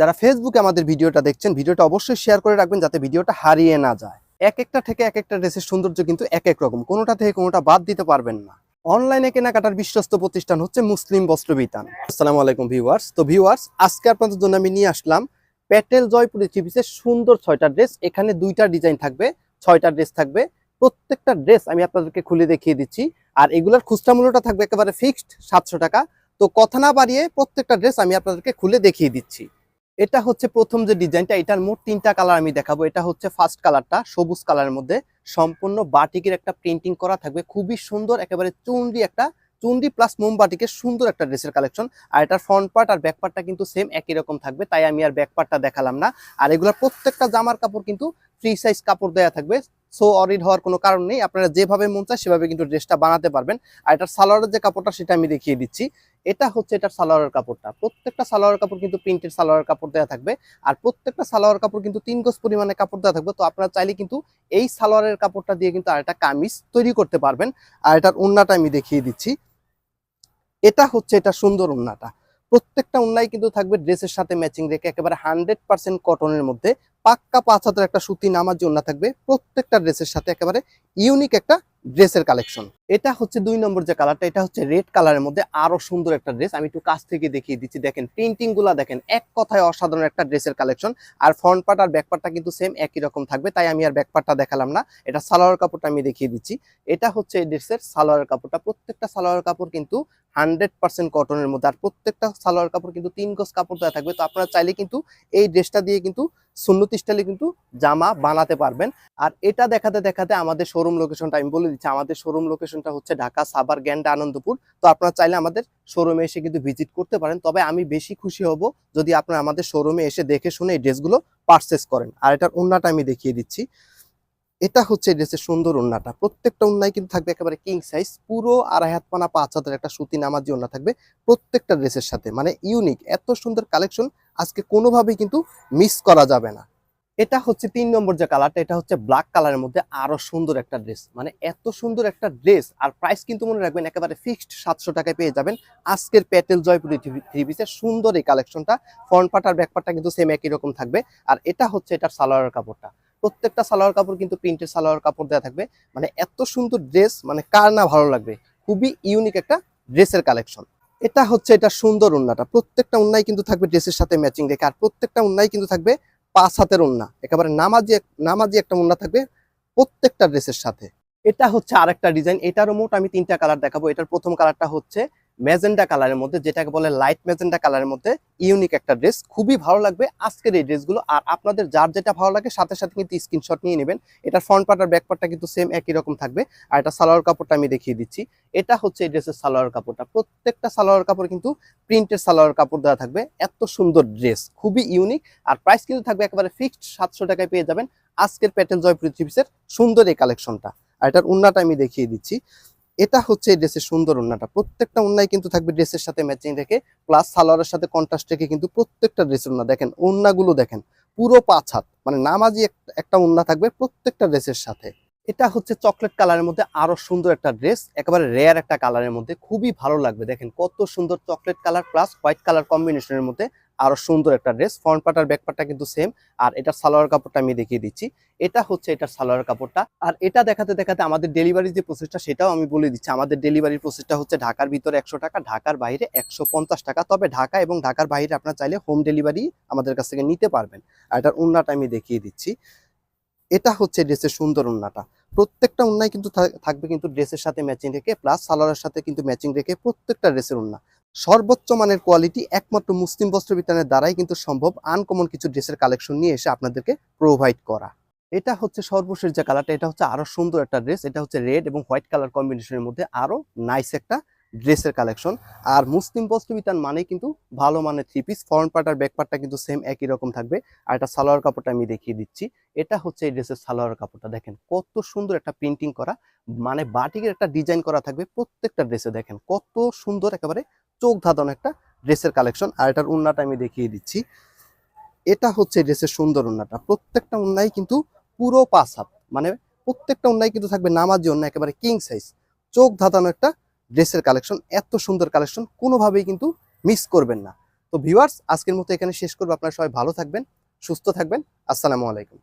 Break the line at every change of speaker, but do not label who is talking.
যারা ফেসবুকে আমাদের ভিডিওটা দেখছেন, ভিডিওটা অবশ্যই শেয়ার করে রাখবেন যাতে ভিডিওটা হারিয়ে না যায়। এক একটা থেকে এক একটা ড্রেসের সৌন্দর্য কিন্তু এক এক রকম, কোনোটা থেকে কোনোটা বাদ দিতে পারবেন না। অনলাইনে কেনাকাটার বিশ্বস্ত প্রতিষ্ঠান হচ্ছে মুসলিম বস্ত্র বিতান। আসসালামু আলাইকুম ভিউয়ার্স তো ভিউয়ার্স আজকে আপনাদের জন্য আমি নিয়ে আসলাম প্যাটেল জয়পুরি থ্রি পিসের সুন্দর ছয়টা ড্রেস এখানে দুইটা ডিজাইন থাকবে, ছয়টা ড্রেস থাকবে। প্রত্যেকটা ড্রেস আমি আপনাদেরকে খুলে দেখিয়ে দিচ্ছি। আর এগুলোর খুচরা মূল্যটা থাকবে একেবারে ফিক্সড সাতশো টাকা। তো কথা না বাড়িয়ে প্রত্যেকটা ড্রেস আমি আপনাদেরকে খুলে দেখিয়ে দিচ্ছি। এটা হচ্ছে প্রথম যে ডিজাইনটা, এটার মোট তিনটা কালার আমি দেখাবো। এটা হচ্ছে ফার্স্ট কালারটা সবুজ কালারের মধ্যে। সম্পূর্ণ বাটিকের একটা প্রিন্টিং করা থাকবে। খুবই সুন্দর, একেবারে চুন্ডি একটা চুন্ডি প্লাস মোমবাটিকের সুন্দর একটা ড্রেসের কালেকশন আর এটার ফ্রন্ট পার্ট আর ব্যাক পার্টটা কিন্তু সেম একই রকম থাকবে, তাই আমি আর ব্যাক পার্টটা দেখালাম না। আর এগুলোর প্রত্যেকটা জামার কাপড় কিন্তু ফ্রি সাইজ কাপড় দেওয়া থাকবে। সো অরিড হওয়ার কোনো কারণ নেই। আপনারা যেভাবে মন চায় সেভাবে কিন্তু ড্রেসটা বানাতে পারবেন। আর এটার সালোয়ারের যে কাপড়টা, সেটা আমি দেখিয়ে দিচ্ছি। এটা হচ্ছে এটার সালোয়ারের কাপড়টা। প্রত্যেকটা সালোয়ার কাপড় কিন্তু প্রিন্টের সালোয়ার কাপড় দেওয়া থাকবে। আর প্রত্যেকটা সালোয়ার কাপড় কিন্তু তিন গজ পরিমাণে কাপড় দেওয়া থাকবে। তো আপনারা চাইলে কিন্তু এই সালোয়ারের কাপড়টা দিয়ে কিন্তু আর একটা কামিজ তৈরি করতে পারবেন। আর এটার ওন্নাটা আমি দেখিয়ে দিচ্ছি। এটা হচ্ছে এটা সুন্দর ওন্নাটা। প্রত্যেকটা উন্নাই কিন্তু থাকবে ড্রেসের সাথে ম্যাচিং রেখে একেবারে হান্ড্রেড পার্সেন্ট কটনের মধ্যে। পাক্কা পাঁচ হাতের একটা সুতি নামার জন্য থাকবে প্রত্যেকটা ড্রেসের সাথে একেবারে ইউনিক একটা ড্রেসের কালেকশন এটা হচ্ছে দুই নম্বর যে কালারটা এটা হচ্ছে রেড কালারের মধ্যে আরও সুন্দর একটা ড্রেস আমি একটু কাছ থেকে দেখিয়ে দিচ্ছি। দেখেন প্রিন্টিংগুলা দেখেন, এক কথায় অসাধারণ একটা ড্রেসের কালেকশন আর ফ্রন্ট পার্ট আর ব্যাক পার্টটা কিন্তু সেম একই রকম থাকবে, তাই আমি আর ব্যাক পার্টটা দেখালাম না। এটা সালোয়ার কাপড়টা আমি দেখিয়ে দিচ্ছি। এটা হচ্ছে এই ড্রেসের সালোয়ার কাপড়টা। প্রত্যেকটা সালোয়ার কাপড় কিন্তু হান্ড্রেড পার্সেন্ট কটনের মধ্যে। আর প্রত্যেকটা সালোয়ার কাপড় কিন্তু তিন গজ কাপড় দেওয়া থাকবে। তো আপনারা চাইলে কিন্তু এই ড্রেসটা দিয়ে কিন্তু সুন্নতি স্টাইলে কিন্তু জামা বানাতে পারবেন। আর এটা দেখাতে দেখাতে আমাদের শোরুম লোকেশনটা আমি বলে দিচ্ছি, আমাদের শোরুম লোকেশনটা হচ্ছে ঢাকা সাবার গ্যান্ডা আনন্দপুর। তো আপনারা চাইলে আমাদের শোরুমে এসে কিন্তু ভিজিট করতে পারেন। তবে আমি বেশি খুশি হব যদি আপনারা আমাদের শোরুমে এসে দেখে শুনে এই ড্রেসগুলো পারচেস করেন। আর এটার অন্যটা আমি দেখিয়ে দিচ্ছি। এটা হচ্ছে ড্রেসের সুন্দর ওন্নাটা প্রত্যেকটা ওন্নায় কিন্তু থাকবে একেবারে কিং সাইজ পুরো আড়াই হাত পানা, পাঁচ হাতের একটা সুতি নামাজি ওন্না থাকবে প্রত্যেকটা ড্রেসের সাথে। মানে ইউনিক এত সুন্দর কালেকশন আজকে কোনোভাবেই কিন্তু মিস করা যাবে না। এটা হচ্ছে তিন নম্বর যে কালারটা এটা হচ্ছে ব্ল্যাক কালারের মধ্যে আরও সুন্দর একটা ড্রেস মানে এত সুন্দর একটা ড্রেস আর প্রাইস কিন্তু মনে রাখবেন একেবারে ফিক্সড সাতশো টাকায় পেয়ে যাবেন। আজকের প্যাটেল জয়পুরি থ্রি পিসের সুন্দর এই কালেকশনটা ফ্রন্ট পার্ট আর ব্যাক পার্টটা কিন্তু সেম একই রকম থাকবে। আর এটা হচ্ছে এটার সালোয়ারের কাপড়টা। প্রত্যেকটা সালোয়ার কাপড় কিন্তু প্রিন্টের সালোয়ার কাপড় দেওয়া থাকবে। মানে এত সুন্দর ড্রেস মানে কার না ভালো লাগবে? খুবই ইউনিক একটা ড্রেসের কালেকশন এটা হচ্ছে, এটা সুন্দর উন্নাটা প্রত্যেকটা উন্নাই কিন্তু থাকবে ড্রেসের সাথে ম্যাচিং রেখে। আর প্রত্যেকটা উন্নাই কিন্তু থাকবে পাঁচ হাতের উন্না একেবারে নামাজি নামাজি একটা উন্না থাকবে প্রত্যেকটা ড্রেসের সাথে। এটা হচ্ছে আরেকটা ডিজাইন এটারও মোট আমি তিনটা কালার দেখাবো। এটার প্রথম কালারটা হচ্ছে ম্যাজেন্ডা কালারের মধ্যে, যেটাকে বলে লাইট ম্যাজেন্ডা কালারের মধ্যে ইউনিক একটা ড্রেস খুবই ভালো লাগবে আজকের এই ড্রেসগুলো আর আপনাদের যার যেটা ভালো লাগে, সাথে সাথে কিন্তু স্ক্রিনশট নিয়ে নেবেন। এটা ফ্রন্ট পার্ট আর ব্যাক পার্টটা কিন্তু সেম একই রকম থাকবে। আর এটা সালোয়ার কাপড়টা আমি দেখিয়ে দিচ্ছি। এটা হচ্ছে এই ড্রেসের সালোয়ার কাপড়টা। প্রত্যেকটা সালোয়ার কাপড় কিন্তু প্রিন্টের সালোয়ার কাপড় দেওয়া থাকবে। এত সুন্দর ড্রেস খুবই ইউনিক আর প্রাইস কিন্তু থাকবে একেবারে ফিক্সড সাতশো টাকায় পেয়ে যাবেন। আজকের প্যাটেল জয় পৃথিবীসের সুন্দর এই কালেকশনটা আর এটার উন্নাটা আমি দেখিয়ে দিচ্ছি। এটা হচ্ছে এই ড্রেসের সুন্দর ওন্নাটা প্রত্যেকটা উন্নায় কিন্তু থাকবে ড্রেসের সাথে ম্যাচিং রেখে প্লাস সালোয়ারের সাথে কন্ট্রাস্ট রেখে কিন্তু প্রত্যেকটা ড্রেসের ওন্না দেখেন ওন্নাগুলো দেখেন, পুরো পাঁচ হাত মানে নামাজি একটা ওন্না থাকবে প্রত্যেকটা ড্রেসের সাথে। এটা হচ্ছে চকলেট কালারের মধ্যে আরও সুন্দর একটা ড্রেস, একেবারে রেয়ার একটা কালারের মধ্যে। খুবই ভালো লাগবে, দেখেন কত সুন্দর chocolate colour plus white colour কম্বিনেশনের মধ্যে আরও সুন্দর একটা ড্রেস। ফ্রন্ট পার্ট আর ব্যাক পার্টটা কিন্তু সেম আর এটার সালোয়ার কাপড়টা আমি দেখিয়ে দিচ্ছি। এটা হচ্ছে এটার সালোয়ার কাপড়টা। আর এটা দেখাতে দেখাতে আমাদের ডেলিভারি যে প্রসেসটা সেটাও আমি বলে দিচ্ছি। আমাদের ডেলিভারির প্রসেসটা হচ্ছে ঢাকার ভিতরে একশো টাকা, ঢাকার বাইরে একশো পঞ্চাশ টাকা। তবে ঢাকা এবং ঢাকার বাইরে আপনার চাইলে হোম ডেলিভারি আমাদের কাছ থেকে নিতে পারবেন। আর এটার উন্নাটা আমি দেখিয়ে দিচ্ছি। এটা হচ্ছে ড্রেসের সুন্দর উন্নাটা। প্রত্যেকটা উন্নায় কিন্তু থাকবে কিন্তু ড্রেসের সাথে ম্যাচিং রেখে প্লাস সালোয়ারের সাথে কিন্তু ম্যাচিং রেখে প্রত্যেকটা ড্রেসের উন্না। সর্বোচ্চ মানের কোয়ালিটি একমাত্র মুসলিম বস্ত্র বিতানের দ্বারাই কিন্তু সম্ভব আনকমন কিছু ড্রেসের কালেকশন নিয়ে এসে আপনাদেরকে প্রোভাইড করা। এটা হচ্ছে সর্বশেষ যে কালারটা এটা হচ্ছে আরও সুন্দর একটা ড্রেস এটা হচ্ছে রেড এবং হোয়াইট কালার কম্বিনেশনের মধ্যে আরও নাইস একটা ড্রেসের কালেকশন আর মুসলিম বিতান মানে কিন্তু ভালো মানের থ্রি পিস ফ্রন্ট পার্ট আর ব্যাক পার্টটা কিন্তু সেম একই রকম থাকবে। আর এটা সালোয়ার কাপড়টা আমি দেখিয়ে দিচ্ছি। এটা হচ্ছে এই ড্রেসের সালোয়ার কাপড়টা। দেখেন কত সুন্দর একটা প্রিন্টিং করা। মানে বাটিকের একটা ডিজাইন করা থাকবে প্রত্যেকটা ড্রেসে। দেখেন কত সুন্দর একেবারে চোখ ধাঁধানো একটা ড্রেসের কালেকশন আর এটার উন্নাটা আমি দেখিয়ে দিচ্ছি। এটা হচ্ছে ড্রেসের সুন্দর উন্নাটা। প্রত্যেকটা উন্নাই কিন্তু পুরো পাস হাত। মানে প্রত্যেকটা উন্নাই কিন্তু থাকবে নামাজি অন্য একেবারে কিং সাইজ চোখ ধাঁধানো একটা ড্রেসের কালেকশন এত সুন্দর কালেকশন কোনোভাবেই কিন্তু মিস করবেন না। তো ভিউয়ার্স আজকের মতো এখানে শেষ করব। আপনারা সবাই ভালো থাকবেন, সুস্থ থাকবেন। আসসালামু আলাইকুম।